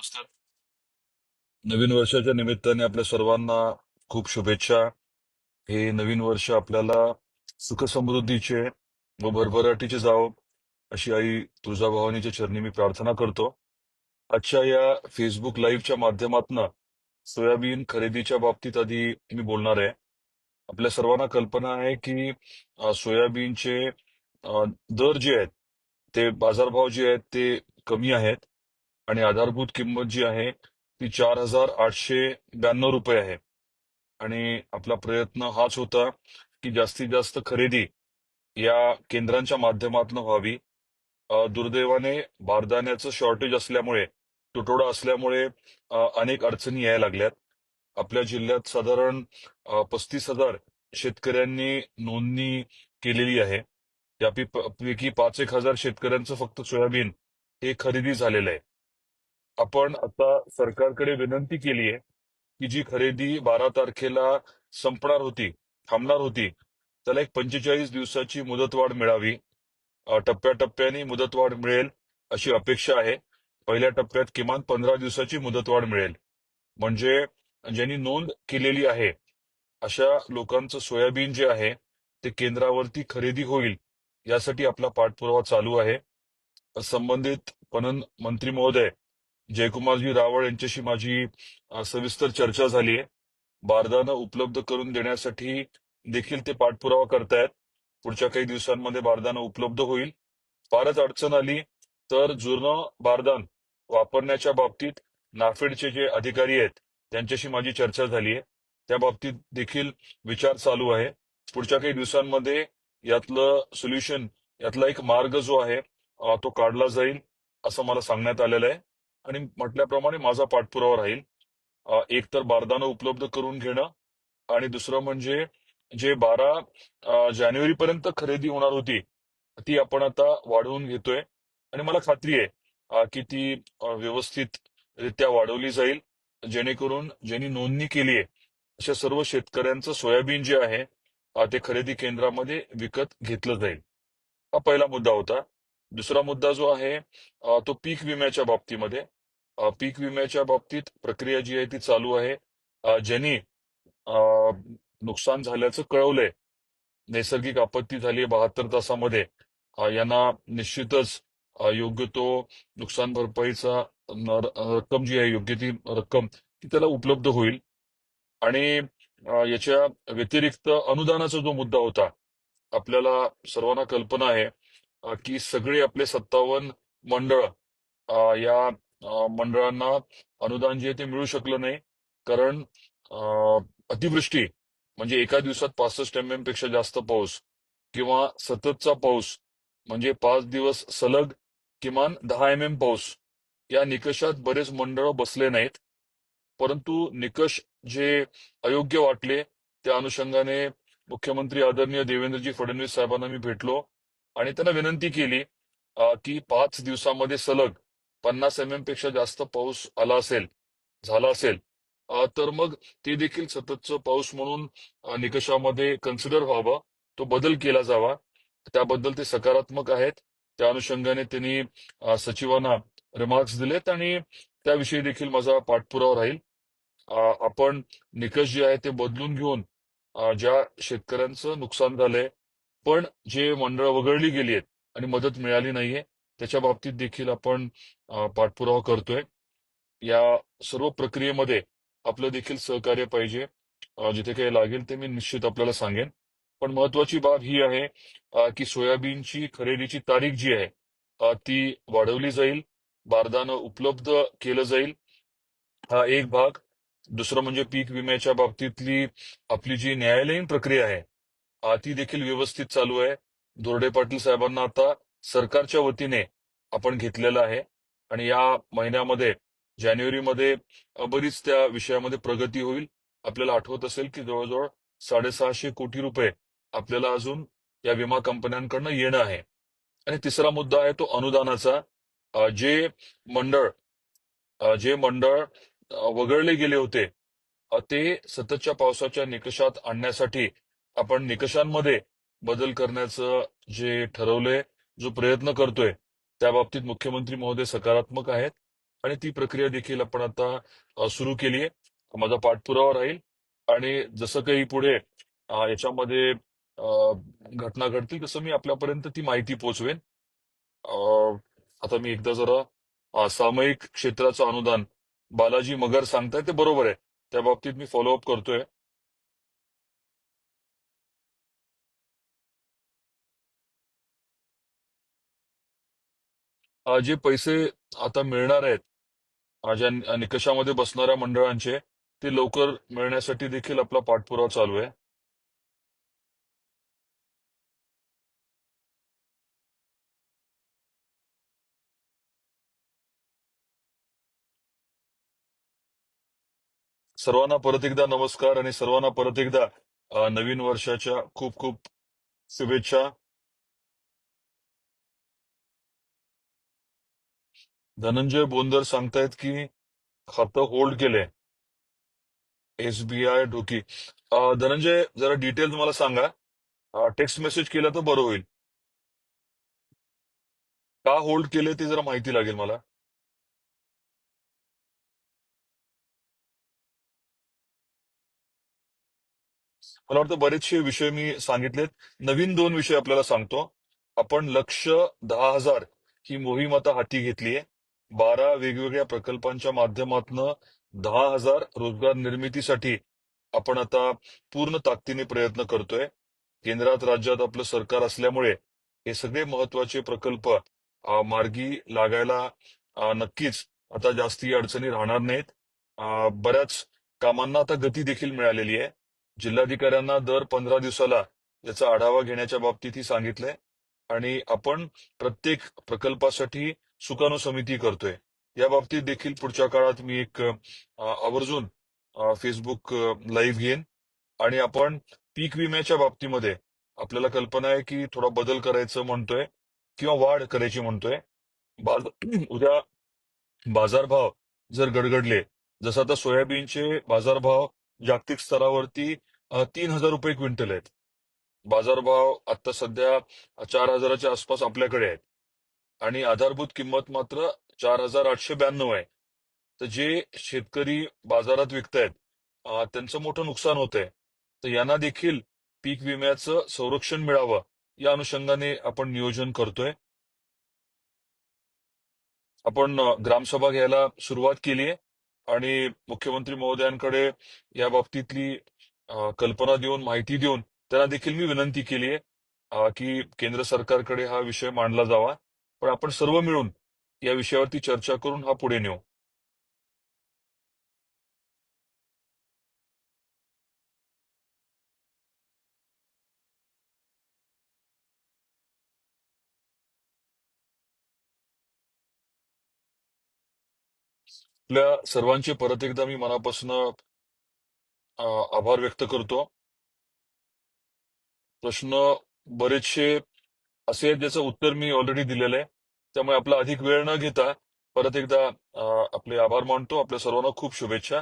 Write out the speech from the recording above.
नमस्कार. नवीन वर्षाच्या निमित्ताने आपल्या सर्वांना खूप शुभेच्छा. हे नवीन वर्ष आपल्याला सुखसमृद्धीचे व भरभराटीचे जावो अशी आई तुळजाभवानीच्या चरणी मी प्रार्थना करतो. आजच्या या फेसबुक लाईव्हच्या माध्यमातून सोयाबीन खरेदीच्या बाबतीत आधी मी बोलणार आहे. आपल्या सर्वांना कल्पना आहे की सोयाबीनचे दर जे आहेत ते बाजारभाव जे आहेत ते कमी आहेत. आणि आधारभूत किंमत जी आहे ती चार हजार आठशे ब्याण्णव रुपये आहे. आणि आपला प्रयत्न हाच होता की जास्तीत जास्त खरेदी या केंद्रांच्या माध्यमातून व्हावी. दुर्दैवाने बारदाण्याचं शॉर्टेज असल्यामुळे तुटवडा असल्यामुळे अनेक अडचणी यायला लागल्यात. आपल्या जिल्ह्यात साधारण पस्तीस हजार शेतकऱ्यांनी नोंदणी केलेली आहे. यापैकी पाच एक हजार शेतकऱ्यांचं फक्त सोयाबीन हे खरेदी झालेलं आहे. आपण आता सरकारकडे विनंती केली आहे की जी खरेदी बारा तारखेला संपणार होती थांबणार होती त्याला एक पंचेचाळीस दिवसाची मुदतवाढ मिळावी. टप्प्याटप्प्याने मुदतवाढ मिळेल अशी अपेक्षा आहे. पहिल्या टप्प्यात किमान पंधरा दिवसाची मुदतवाढ मिळेल. म्हणजे ज्यांनी नोंद केलेली आहे अशा लोकांचं सोयाबीन जे आहे ते केंद्रावरती खरेदी होईल यासाठी आपला पाठपुरावा चालू आहे. संबंधित पणन मंत्री महोदय जयकुमारजी रावळ यांच्याशी माझी सविस्तर चर्चा झाली आहे. बारदानं उपलब्ध करून देण्यासाठी देखील ते पाठपुरावा करतायत. पुढच्या काही दिवसांमध्ये बारदानं उपलब्ध होईल. फारच अडचण आली तर जुनं बारदान वापरण्याच्या बाबतीत नाफेडचे जे अधिकारी आहेत त्यांच्याशी माझी चर्चा झाली आहे. त्या बाबतीत देखील विचार चालू आहे. पुढच्या काही दिवसांमध्ये यातलं सोल्युशन यातला एक मार्ग जो आहे तो काढला जाईल असं मला सांगण्यात आलेलं आहे. आणि म्हटल्याप्रमाणे माझा पाठपुरावा राहील. एक तर बारदानं उपलब्ध करून घेणं आणि दुसरं म्हणजे जे बारा जानेवारी पर्यंत खरेदी होणार होती ती आपण आता वाढवून घेतोय. आणि मला खात्री आहे की ती व्यवस्थित रित्या वाढवली जाईल जेणेकरून ज्यांनी नोंदणी केली आहे अशा सर्व शेतकऱ्यांचं सोयाबीन जे आहे ते खरेदी केंद्रामध्ये विकत घेतलं जाईल. हा पहिला मुद्दा होता. दुसरा मुद्दा जो आहे तो पीक विम्याच्या बाबतीमध्ये. पीक विम्याच्या बाबतीत प्रक्रिया जी आहे ती चालू आहे. ज्यांनी नुकसान झाल्याचं कळवलंय नैसर्गिक आपत्ती झाली बहात्तर तासामध्ये यांना निश्चितच योग्य तो नुकसान भरपाईचा रक्कम जी आहे योग्य ती रक्कम ती त्याला उपलब्ध होईल. आणि याच्या व्यतिरिक्त अनुदानाचा जो मुद्दा होता आपल्याला सर्वांना कल्पना आहे की सगळे आपले सत्तावन्न मंडळ या मंडळांना अनुदान जे आहे ते मिळू शकलं नाही. कारण अतिवृष्टी म्हणजे एका दिवसात पासष्ट एम एमपेक्षा जास्त पाऊस किंवा सततचा पाऊस म्हणजे पाच दिवस सलग किमान दहा एम एम पाऊस या निकषात बरेच मंडळ बसले नाहीत. परंतु निकष जे अयोग्य वाटले त्या अनुषंगाने मुख्यमंत्री आदरणीय देवेंद्रजी फडणवीस साहेबांना मी भेटलो आणि त्यांना विनंती केली की पाच दिवसामध्ये सलग पन्नास एम एमपेक्षा जास्त पाऊस आला असेल झाला असेल तर मग ते देखील सततचं पाऊस म्हणून निकषामध्ये कन्सिडर व्हावं तो बदल केला जावा. त्याबद्दल ते सकारात्मक आहेत. त्या अनुषंगाने त्यांनी सचिवांना रिमार्क्स दिलेत आणि त्याविषयी देखील माझा पाठपुरावा राहील. आपण निकष जे आहे ते बदलून घेऊन ज्या शेतकऱ्यांचं नुकसान झालंय पण जे मंडळ वगळली गेली आहेत आणि मदत मिळाली नाहीये त्याच्या बाबतीत देखील आपण पाठपुरावा करतोय. या सर्व प्रक्रियेमध्ये आपलं देखील सहकार्य पाहिजे. जिथे काही लागेल ते मी निश्चित आपल्याला सांगेन. पण महत्वाची बाब ही आहे की सोयाबीनची खरेदीची तारीख जी आहे ती वाढवली जाईल. बारदानं उपलब्ध केलं जाईल. हा एक भाग. दुसरं म्हणजे पीक विम्याच्या बाबतीतली आपली जी न्यायालयीन प्रक्रिया आहे ती देखील व्यवस्थित चालू आहे. दोरडे पाटील साहेबांना आता सरकारच्या वतीने आपण घेतलेलं आहे. आणि या महिन्यामध्ये जानेवारीमध्ये बरीच त्या विषयामध्ये प्रगती होईल. आपल्याला आठवत असेल की जवळजवळ साडेसहाशे कोटी रुपये आपल्याला अजून या विमा कंपन्यांकडनं येणं आहे. आणि तिसरा मुद्दा आहे तो अनुदानाचा. जे मंडळ जे मंडळ वगळले गेले होते ते सततच्या पावसाच्या निकषात आणण्यासाठी आपण निकषांमध्ये बदल करण्याचं जे ठरवलंय जो प्रयत्न करतोय त्या बाबतीत मुख्यमंत्री महोदय सकारात्मक आहेत आणि ती प्रक्रिया देखील आपण आता सुरू केली आहे. माझा पाठपुरावा राहील. आणि जसं काही पुढे याच्यामध्ये घटना घडतील तसं मी आपल्यापर्यंत ती माहिती पोहोचवेन. आता मी एकदा जरा सामायिक क्षेत्राचं अनुदान बालाजी मगर सांगताय ते बरोबर आहे. त्या बाबतीत मी फॉलोअप करतोय. जे पैसे आता मिळणार आहेत ज्या निकषामध्ये बसणाऱ्या मंडळांचे ते लवकर मिळण्यासाठी देखील आपला पाठपुरावा चालू आहे. सर्वांना परत एकदा नमस्कार आणि सर्वांना परत एकदा नवीन वर्षाच्या खूप खूप शुभेच्छा. धनंजय बोंदर सांगतायत की खातं होल्ड केलंय. एसबीआय ढोकी धनंजय जरा डिटेल तुम्हाला सांगा. टेक्स्ट मेसेज केला तर बरं होईल. का होल्ड केले ते जरा माहिती लागेल मला. मला वाटतं बरेचसे विषय मी सांगितलेत. नवीन दोन विषय आपल्याला सांगतो. आपण लक्ष दहा हजार ही मोहीम आता हाती घेतली आहे बारा वेगवेगळ्या प्रकल्पांच्या माध्यमातून दहा हजार रोजगार निर्मितीसाठी आपण आता पूर्ण ताकदीने प्रयत्न करतोय. केंद्रात राज्यात आपलं सरकार असल्यामुळे हे सगळे महत्त्वाचे प्रकल्प मार्गी लागायला नक्कीच आता जास्ती अडचणी राहणार नाहीत. बऱ्याच कामांना आता गती देखील मिळालेली आहे. जिल्हाधिकाऱ्यांना दर पंधरा दिवसाला याचा आढावा घेण्याच्या बाबतीतही सांगितलंय. आणि आपण प्रत्येक प्रकल्पासाठी सुकाणू समिती करतोय. या बाबतीत देखील पुढच्या काळात मी एक आवर्जून फेसबुक लाईव्ह घेईन. आणि आपण पीक विम्याच्या बाबतीमध्ये आपल्याला कल्पना आहे की थोडा बदल करायचं म्हणतोय किंवा वाढ करायची म्हणतोय. बाज उद्या बाजारभाव जर गडगडले जसं आता सोयाबीनचे बाजारभाव जागतिक स्तरावरती तीन हजार रुपये क्विंटल आहेत. बाजारभाव आता सध्या चार हजाराच्या आसपास आपल्याकडे आहेत. आणि आधारभूत किंमत मात्र चार हजार आठशे ब्याण्णव आहे. तर जे शेतकरी बाजारात विकतायत त्यांचं मोठं नुकसान होत आहे तर यांना देखील पीक विम्याचं संरक्षण मिळावं या अनुषंगाने आपण नियोजन करतोय. आपण ग्रामसभा घ्यायला सुरुवात केली आहे आणि मुख्यमंत्री महोदयांकडे या बाबतीतली कल्पना देऊन माहिती देऊन त्यांना देखील मी विनंती केली आहे की केंद्र सरकारकडे हा विषय मांडला जावा. पण आपण सर्व मिळून या विषयावरती चर्चा करून हा पुढे नेऊ. आपल्या सर्वांचे परत एकदा मी मनापासून आभार व्यक्त करतो. प्रश्न बरेचसे असे ज्याचं उत्तर मी ऑलरेडी दिलेलं आहे. त्यामुळे आपला अधिक वेळ न घेता परत एकदा आपले आभार मानतो. आपल्या सर्वांना खूप शुभेच्छा.